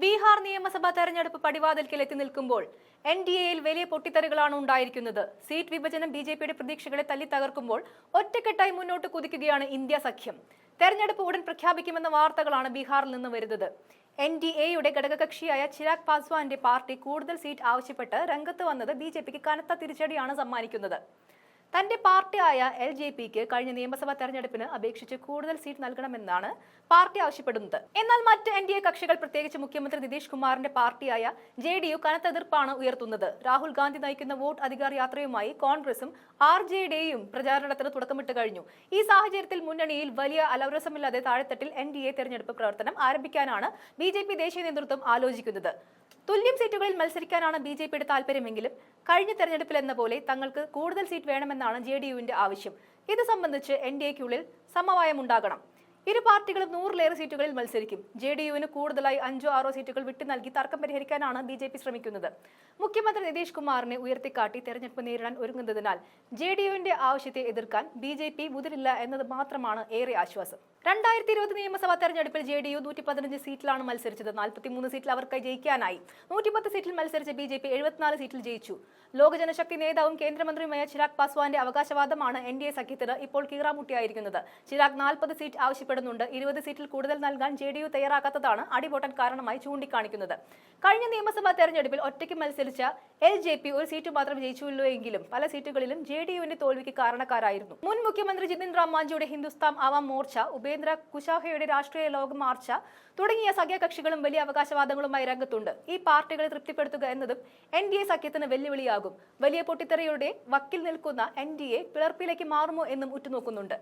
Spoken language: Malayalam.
ബീഹാർ നിയമസഭാ തെരഞ്ഞെടുപ്പ് പടിവാതിൽക്കൽ എത്തി നിൽക്കുമ്പോൾ എൻ ഡി എയിൽ വലിയ പൊട്ടിത്തെറികളാണ് ഉണ്ടായിരിക്കുന്നത്. സീറ്റ് വിഭജനം ബി ജെ പിയുടെ പ്രതീക്ഷകളെ തല്ലി തകർക്കുമ്പോൾ ഒറ്റക്കെട്ടായി മുന്നോട്ട് കുതിക്കുകയാണ് ഇന്ത്യ സഖ്യം. തെരഞ്ഞെടുപ്പ് ഉടൻ പ്രഖ്യാപിക്കുമെന്ന വാർത്തകളാണ് ബീഹാറിൽ നിന്ന് വരുന്നത്. എൻ ഡി എയുടെ ഘടകകക്ഷിയായ ചിരാഗ് പാസ്വാന്റെ പാർട്ടി കൂടുതൽ സീറ്റ് ആവശ്യപ്പെട്ട് രംഗത്ത് വന്നത് ബി ജെ പിക്ക് കനത്ത തിരിച്ചടിയാണ് സമ്മാനിക്കുന്നത്. തന്റെ പാർട്ടിയായ എൽ ജെ പിക്ക് കഴിഞ്ഞ നിയമസഭാ തെരഞ്ഞെടുപ്പിന് അപേക്ഷിച്ച് കൂടുതൽ സീറ്റ് നൽകണമെന്നാണ് പാർട്ടി ആവശ്യപ്പെടുന്നത്. എന്നാൽ മറ്റ് എൻ ഡി എ കക്ഷികൾ പ്രത്യേകിച്ച് മുഖ്യമന്ത്രി നിതീഷ് കുമാറിന്റെ പാർട്ടിയായ ജെ ഡി യു കനത്ത എതിർപ്പാണ് ഉയർത്തുന്നത്. രാഹുൽ ഗാന്ധി നയിക്കുന്ന വോട്ട് അധികാർ യാത്രയുമായി കോൺഗ്രസും ആർ ജെ ഡിയും പ്രചാരണത്തിന് തുടക്കമിട്ട് കഴിഞ്ഞു. ഈ സാഹചര്യത്തിൽ മുന്നണിയിൽ വലിയ അലവരസമില്ലാതെ താഴെത്തട്ടിൽ എൻ ഡി എ തെരഞ്ഞെടുപ്പ് പ്രവർത്തനം ആരംഭിക്കാനാണ് ബി ജെ പി ദേശീയ നേതൃത്വം ആലോചിക്കുന്നത്. തുല്യം സീറ്റുകളിൽ മത്സരിക്കാനാണ് ബി ജെ പിയുടെ താല്പര്യമെങ്കിലും കഴിഞ്ഞ തെരഞ്ഞെടുപ്പിൽ എന്ന പോലെ തങ്ങൾക്ക് കൂടുതൽ സീറ്റ് വേണമെന്നാണ് ജെ ഡി യുവിന്റെ ആവശ്യം. ഇത് സംബന്ധിച്ച് എൻ ഡി എക്കുള്ളിൽ സമവായമുണ്ടാകണം. ഇരു പാർട്ടികളും നൂറിലേറെ സീറ്റുകളിൽ മത്സരിക്കും. ജെ ഡി യുവിന് കൂടുതലായി അഞ്ചോ ആറോ സീറ്റുകൾ വിട്ടു നൽകി തർക്കം പരിഹരിക്കാനാണ് ബി ജെ പി ശ്രമിക്കുന്നത്. മുഖ്യമന്ത്രി നിതീഷ് കുമാറിനെ ഉയർത്തിക്കാട്ടി തെരഞ്ഞെടുപ്പ് നേരിടാൻ ഒരുങ്ങുന്നതിനാൽ ജെ ഡി യുവിന്റെ ആവശ്യത്തെ എതിർക്കാൻ ബി ജെ പി മുതിരില്ല എന്നത് മാത്രമാണ് ഏറെ ആശ്വാസം. രണ്ടായിരത്തി ഇരുപത് നിയമസഭാ തെരഞ്ഞെടുപ്പിൽ ജെ ഡി യു നൂറ്റി പതിനഞ്ച് സീറ്റിലാണ് മത്സരിച്ചത്. നാൽപ്പത്തിമൂന്ന് സീറ്റിൽ അവർക്ക് ജയിക്കാനായി. നൂറ്റിപ്പത്ത് സീറ്റിൽ മത്സരിച്ച ബി ജെ പി എഴുപത്തിനാല് സീറ്റിൽ ജയിച്ചു. ലോക ജനശക്തി നേതാവും കേന്ദ്രമന്ത്രിയുമായ ചിരാഗ് പാസ്വാന്റെ അവകാശവാദമാണ് എൻ ഡി എ സഖ്യത്തിന് ഇപ്പോൾ കീറാമുട്ടിയായിരിക്കുന്നത്. ചിരാഗ് നാൽപ്പത് സീറ്റ് ആവശ്യപ്പെടുന്നുണ്ട് ഇരുപത് സീറ്റിൽ കൂടുതൽ നൽകാൻ ജെ ഡി യു തയ്യാറാക്കാത്തതാണ് അടിപൊട്ടൻ കാരണമായി ചൂണ്ടിക്കാണിക്കുന്നത്. കഴിഞ്ഞ നിയമസഭാ തെരഞ്ഞെടുപ്പിൽ ഒറ്റയ്ക്ക് മത്സരിച്ച എൽ ജെ പി ഒരു സീറ്റ് മാത്രം ജയിച്ചുള്ളൂ എങ്കിലും പല സീറ്റുകളിലും ജെ ഡി യുവിന്റെ തോൽവിക്ക് കാരണക്കാരായിരുന്നു. മുൻ മുഖ്യമന്ത്രി ജിതിൻ റാം മാഞ്ചിയുടെ ഹിന്ദുസ്ഥാൻ ആവാം മോർച്ച ഉപേന്ദ്ര കുശാഹയുടെ രാഷ്ട്രീയ ലോക മാർച്ച തുടങ്ങിയ സഖ്യകക്ഷികളും വലിയ അവകാശവാദങ്ങളുമായി രംഗത്തുണ്ട്. ഈ പാർട്ടികളെ തൃപ്തിപ്പെടുത്തുക എന്നതും എൻ ഡി എ സഖ്യത്തിന് വെല്ലുവിളിയാകും. വലിയ പൊട്ടിത്തെറിയുടെ വക്കിൽ നിൽക്കുന്ന എൻ ഡി എ പിളർപ്പിലേക്ക് മാറുമോ എന്നും ഉറ്റുനോക്കുന്നുണ്ട്.